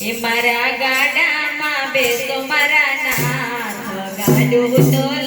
એ મારા ગાડામાં બેસો મારા નાથ. ગાડું તો